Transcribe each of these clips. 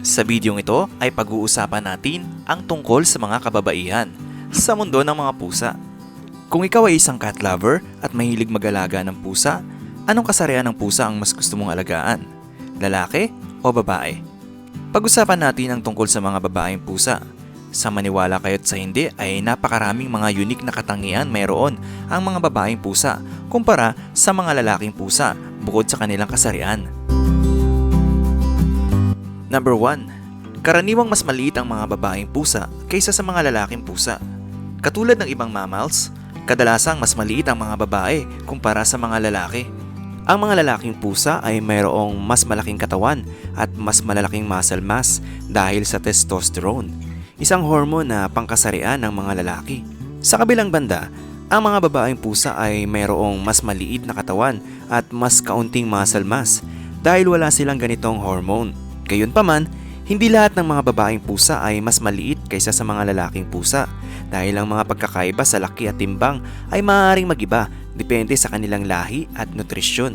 Sa bidyong ito ay pag-uusapan natin ang tungkol sa mga kababaihan sa mundo ng mga pusa. Kung ikaw ay isang cat lover at mahilig mag-alaga ng pusa, anong kasarian ng pusa ang mas gusto mong alagaan? Lalaki o babae? Pag-usapan natin ang tungkol sa mga babaeng pusa. Sa maniwala kayo't sa hindi ay napakaraming mga unique na katangian mayroon ang mga babaeng pusa kumpara sa mga lalaking pusa bukod sa kanilang kasarian. Number 1. Karaniwang mas maliit ang mga babaeng pusa kaysa sa mga lalaking pusa. Katulad ng ibang mammals, kadalasang mas maliit ang mga babae kumpara sa mga lalaki. Ang mga lalaking pusa ay mayroong mas malaking katawan at mas malalaking muscle mass dahil sa testosterone, isang hormone na pangkasarian ng mga lalaki. Sa kabilang banda, ang mga babaeng pusa ay mayroong mas maliit na katawan at mas kaunting muscle mass dahil wala silang ganitong hormone. Gayunpaman, hindi lahat ng mga babaeng pusa ay mas maliit kaysa sa mga lalaking pusa dahil ang mga pagkakaiba sa laki at timbang ay maaaring magiba depende sa kanilang lahi at nutrisyon.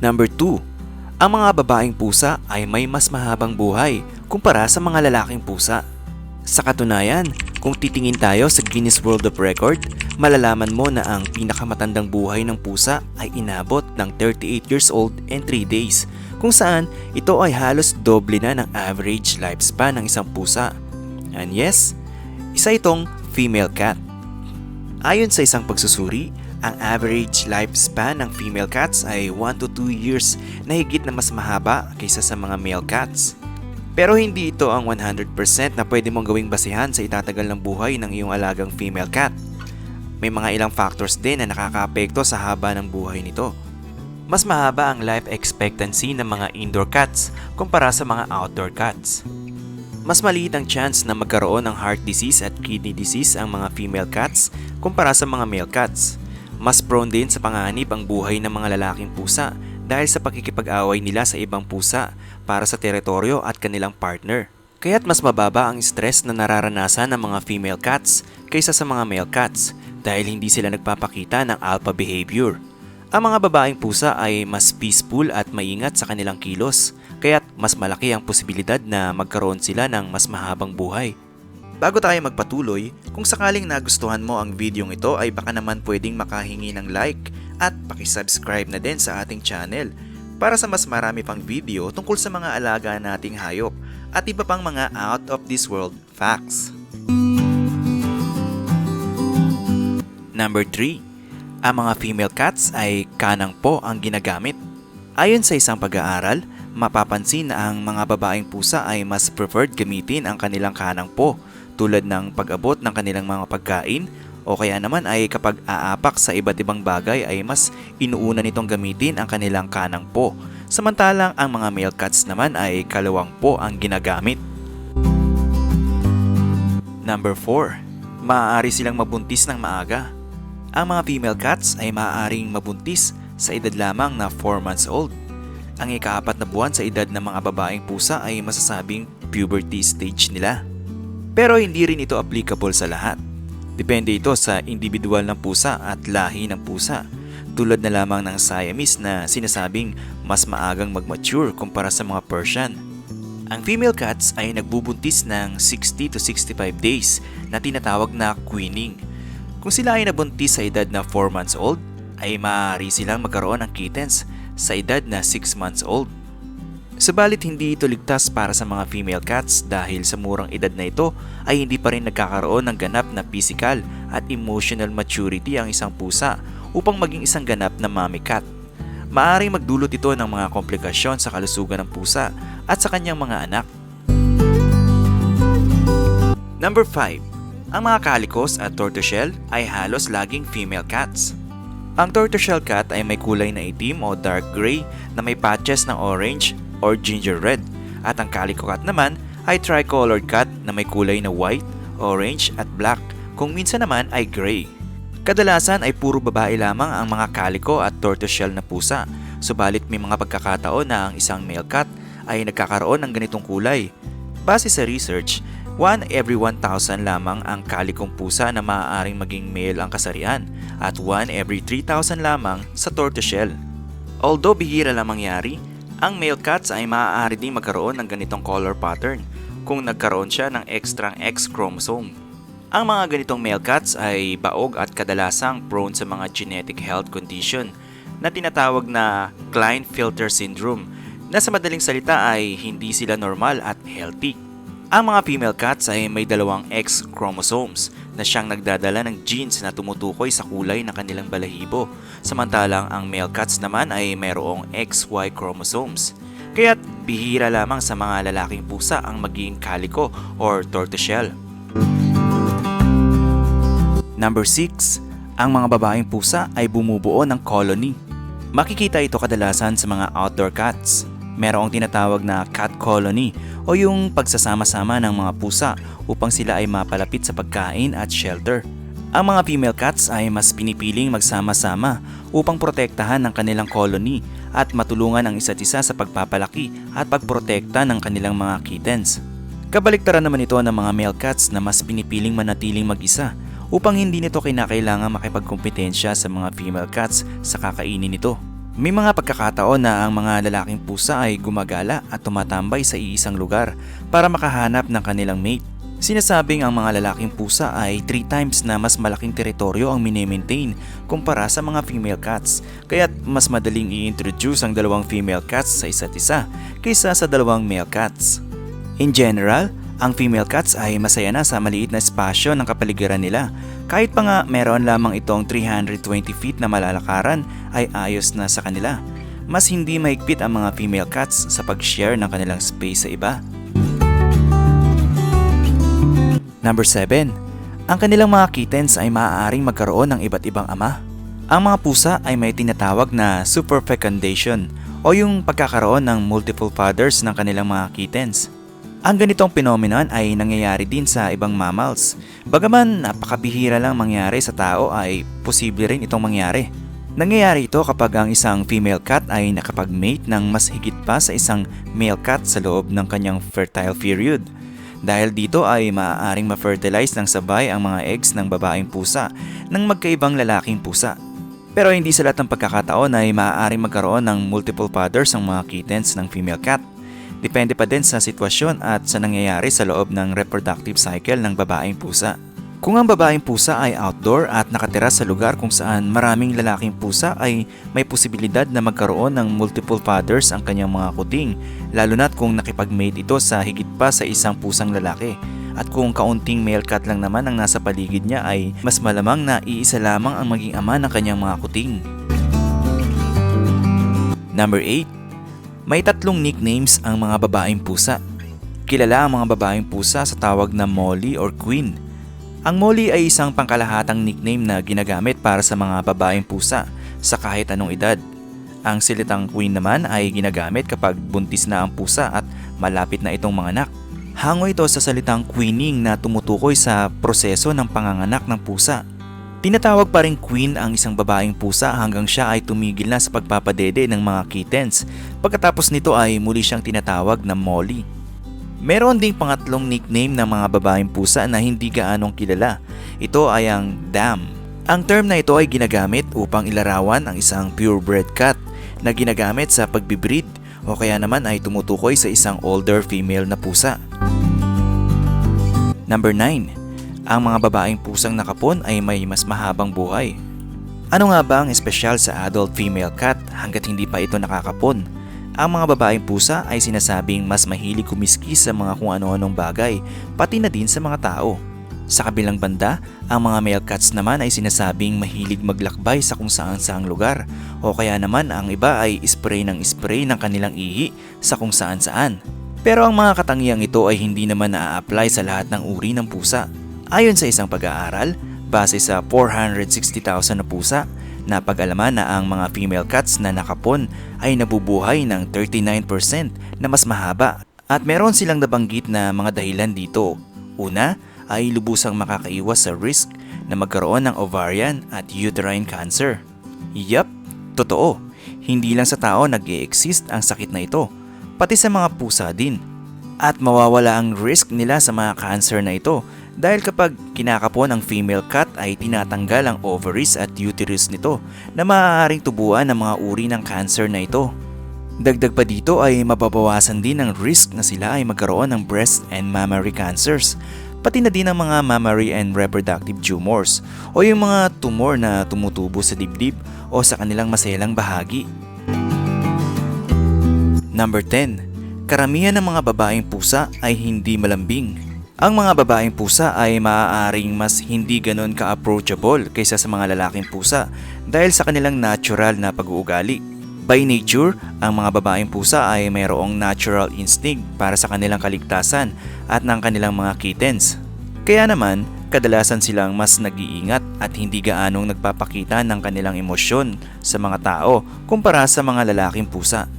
Number 2. Ang mga babaeng pusa ay may mas mahabang buhay kumpara sa mga lalaking pusa. Sa katunayan, kung titingin tayo sa Guinness World of Record, malalaman mo na ang pinakamatandang buhay ng pusa ay inabot ng 38 years old and 3 days, kung saan ito ay halos doble na ng average lifespan ng isang pusa. And yes, isa itong female cat. Ayon sa isang pagsusuri, ang average lifespan ng female cats ay 1 to 2 years na higit na mas mahaba kaysa sa mga male cats. Pero hindi ito ang 100% na pwede mong gawing basihan sa itatagal ng buhay ng iyong alagang female cat. May mga ilang factors din na nakakaapekto sa haba ng buhay nito. Mas mahaba ang life expectancy ng mga indoor cats kumpara sa mga outdoor cats. Mas maliit ang chance na magkaroon ng heart disease at kidney disease ang mga female cats kumpara sa mga male cats. Mas prone din sa panganib ang buhay ng mga lalaking pusa dahil sa pakikipag-away nila sa ibang pusa para sa teritoryo at kanilang partner. Kaya't mas mababa ang stress na nararanasan ng mga female cats kaysa sa mga male cats dahil hindi sila nagpapakita ng alpha behavior. Ang mga babaeng pusa ay mas peaceful at maingat sa kanilang kilos, kaya't mas malaki ang posibilidad na magkaroon sila ng mas mahabang buhay. Bago tayo magpatuloy, kung sakaling nagustuhan mo ang videong ito ay baka naman pwedeng makahingi ng like at pakisubscribe na din sa ating channel para sa mas marami pang video tungkol sa mga alaga nating hayop at iba pang mga out of this world facts. Number 3. Ang mga female cats ay kanang po ang ginagamit. Ayon sa isang pag-aaral, mapapansin na ang mga babaeng pusa ay mas preferred gamitin ang kanilang kanang po tulad ng pag-abot ng kanilang mga pagkain o kaya naman ay kapag aapak sa iba't ibang bagay ay mas inuuna nitong gamitin ang kanilang kanang po. Samantalang ang mga male cats naman ay kalawang po ang ginagamit. Number 4. Maaari silang mabuntis ng maaga. Ang mga female cats ay maaaring mabuntis sa edad lamang na 4 months old. Ang ikaapat na buwan sa edad ng mga babaeng pusa ay masasabing puberty stage nila. Pero hindi rin ito applicable sa lahat. Depende ito sa individual ng pusa at lahi ng pusa. Tulad na lamang ng Siamese na sinasabing mas maagang mag-mature kumpara sa mga Persian. Ang female cats ay nagbubuntis ng 60 to 65 days na tinatawag na queening. Kung sila ay nabuntis sa edad na 4 months old, ay maaari silang magkaroon ng kittens sa edad na 6 months old. Subalit hindi ito ligtas para sa mga female cats dahil sa murang edad na ito ay hindi pa rin nagkakaroon ng ganap na physical at emotional maturity ang isang pusa upang maging isang ganap na mommy cat. Maaring magdulot ito ng mga komplikasyon sa kalusugan ng pusa at sa kanyang mga anak. Number 5. Ang mga calicos at tortoiseshell ay halos laging female cats. Ang tortoiseshell cat ay may kulay na itim o dark gray na may patches ng orange or ginger red at ang calico cat naman ay tricolored cat na may kulay na white, orange at black kung minsan naman ay gray. Kadalasan ay puro babae lamang ang mga calico at tortoiseshell na pusa, subalit may mga pagkakataon na ang isang male cat ay nagkakaroon ng ganitong kulay. Base sa research, 1 every 1,000 lamang ang kalikong pusa na maaaring maging male ang kasarian at 1 every 3,000 lamang sa tortoiseshell. Although bihira lang mangyari, ang male cats ay maaari ding magkaroon ng ganitong color pattern kung nagkaroon siya ng extra X chromosome. Ang mga ganitong male cats ay baog at kadalasang prone sa mga genetic health condition na tinatawag na Klinefelter syndrome na sa madaling salita ay hindi sila normal at healthy. Ang mga female cats ay may dalawang X chromosomes na siyang nagdadala ng genes na tumutukoy sa kulay ng kanilang balahibo, samantalang ang male cats naman ay mayroong XY chromosomes. Kaya't bihira lamang sa mga lalaking pusa ang maging calico or tortoiseshell. Number 6. Ang mga babaeng pusa ay bumubuo ng colony. Makikita ito kadalasan sa mga outdoor cats. Merong tinatawag na cat colony o yung pagsasama-sama ng mga pusa upang sila ay mapalapit sa pagkain at shelter. Ang mga female cats ay mas pinipiling magsama-sama upang protektahan ng kanilang colony at matulungan ang isa't isa sa pagpapalaki at pagprotekta ng kanilang mga kittens. Kabaliktaran naman ito ng mga male cats na mas pinipiling manatiling mag-isa upang hindi nito kinakailangan makipagkompetensya sa mga female cats sa kakainin nito. May mga pagkakataon na ang mga lalaking pusa ay gumagala at tumatambay sa iisang lugar para makahanap ng kanilang mate. Sinasabing ang mga lalaking pusa ay 3 times na mas malaking teritoryo ang minimaintain kumpara sa mga female cats, kaya't mas madaling i-introduce ang dalawang female cats sa isa't isa kaysa sa dalawang male cats. In general, ang female cats ay masaya na sa maliit na espasyo ng kapaligiran nila. Kahit pa nga meron lamang itong 320 feet na malalakaran ay ayos na sa kanila. Mas hindi mahigpit ang mga female cats sa pag-share ng kanilang space sa iba. Number 7. Ang kanilang mga kittens ay maaaring magkaroon ng iba't ibang ama. Ang mga pusa ay may tinatawag na superfecundation o yung pagkakaroon ng multiple fathers ng kanilang mga kittens. Ang ganitong phenomenon ay nangyayari din sa ibang mammals. Bagaman napakabihira lang mangyari sa tao ay posible rin itong mangyari. Nangyayari ito kapag ang isang female cat ay nakapag-mate ng mas higit pa sa isang male cat sa loob ng kanyang fertile period. Dahil dito ay maaaring ma-fertilize ng sabay ang mga eggs ng babaeng pusa ng magkaibang lalaking pusa. Pero hindi sa lahat ng pagkakataon ay maaaring magkaroon ng multiple fathers ang mga kittens ng female cat. Depende pa din sa sitwasyon at sa nangyayari sa loob ng reproductive cycle ng babaeng pusa. Kung ang babaeng pusa ay outdoor at nakatira sa lugar kung saan maraming lalaking pusa ay may posibilidad na magkaroon ng multiple fathers ang kanyang mga kuting, lalo na't kung nakipag-mate ito sa higit pa sa isang pusang lalaki. At kung kaunting male cat lang naman ang nasa paligid niya ay mas malamang na iisa lamang ang maging ama ng kanyang mga kuting. Number 8. May tatlong nicknames ang mga babaeng pusa. Kilala ang mga babaeng pusa sa tawag na Molly or Queen. Ang Molly ay isang pangkalahatang nickname na ginagamit para sa mga babaeng pusa sa kahit anong edad. Ang silitang Queen naman ay ginagamit kapag buntis na ang pusa at malapit na itong manganak. Hango ito sa salitang queening na tumutukoy sa proseso ng panganganak ng pusa. Tinatawag pa rin queen ang isang babaeng pusa hanggang siya ay tumigil na sa pagpapadede ng mga kittens. Pagkatapos nito ay muli siyang tinatawag na Molly. Meron ding pangatlong nickname ng mga babaeng pusa na hindi gaanong kilala. Ito ay ang dam. Ang term na ito ay ginagamit upang ilarawan ang isang purebred cat na ginagamit sa pagbibreed o kaya naman ay tumutukoy sa isang older female na pusa. Number 9. Ang mga babaeng pusang nakapon ay may mas mahabang buhay. Ano nga ba ang espesyal sa adult female cat hanggat hindi pa ito nakakapon? Ang mga babaeng pusa ay sinasabing mas mahilig kumiskis sa mga kung ano-anong bagay, pati na din sa mga tao. Sa kabilang banda, ang mga male cats naman ay sinasabing mahilig maglakbay sa kung saan saang lugar o kaya naman ang iba ay spray ng spray ng kanilang ihi sa kung saan saan. Pero ang mga katangiang ito ay hindi naman na-apply sa lahat ng uri ng pusa. Ayon sa isang pag-aaral, base sa 460,000 na pusa, napag-alaman na ang mga female cats na nakapon ay nabubuhay ng 39% na mas mahaba at meron silang nabanggit na mga dahilan dito. Una ay lubusang makakaiwas sa risk na magkaroon ng ovarian at uterine cancer. Yup, totoo. Hindi lang sa tao nag exist ang sakit na ito, pati sa mga pusa din. At mawawala ang risk nila sa mga cancer na ito dahil kapag kinakapon ang female cat ay tinatanggal ang ovaries at uterus nito na maaaring tubuan ng mga uri ng cancer na ito. Dagdag pa dito ay mababawasan din ang risk na sila ay magkaroon ng breast and mammary cancers, pati na din ang mga mammary and reproductive tumors o yung mga tumor na tumutubo sa dibdib o sa kanilang maselang bahagi. Number 10. Karamihan ng mga babaeng pusa ay hindi malambing. Ang mga babaeng pusa ay maaaring mas hindi ganon ka-approachable kaysa sa mga lalaking pusa dahil sa kanilang natural na pag-uugali. By nature, ang mga babaeng pusa ay mayroong natural instinct para sa kanilang kaligtasan at ng kanilang mga kittens. Kaya naman, kadalasan silang mas nag-iingat at hindi gaanong nagpapakita ng kanilang emosyon sa mga tao kumpara sa mga lalaking pusa.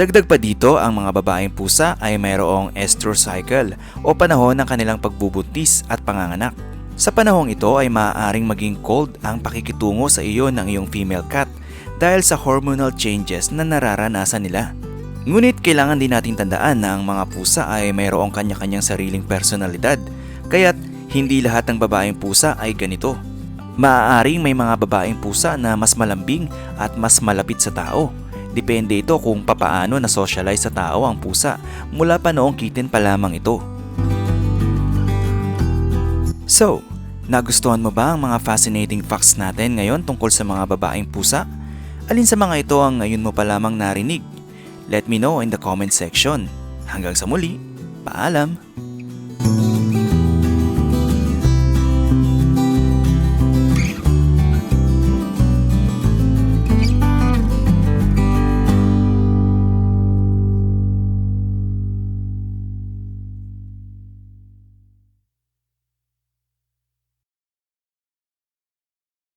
Dagdag pa dito, ang mga babaeng pusa ay mayroong estrous cycle o panahon ng kanilang pagbubuntis at panganganak. Sa panahong ito ay maaaring maging cold ang pakikitungo sa iyo ng iyong female cat dahil sa hormonal changes na nararanasan nila. Ngunit kailangan din nating tandaan na ang mga pusa ay mayroong kanya-kanyang sariling personalidad, kaya't hindi lahat ng babaeng pusa ay ganito. Maaaring may mga babaeng pusa na mas malambing at mas malapit sa tao. Depende ito kung papaano na socialize sa tao ang pusa mula pa noong kitten pa lamang ito. So, nagustuhan mo ba ang mga fascinating facts natin ngayon tungkol sa mga babaeng pusa? Alin sa mga ito ang ngayon mo pa lamang narinig? Let me know in the comment section. Hanggang sa muli, paalam!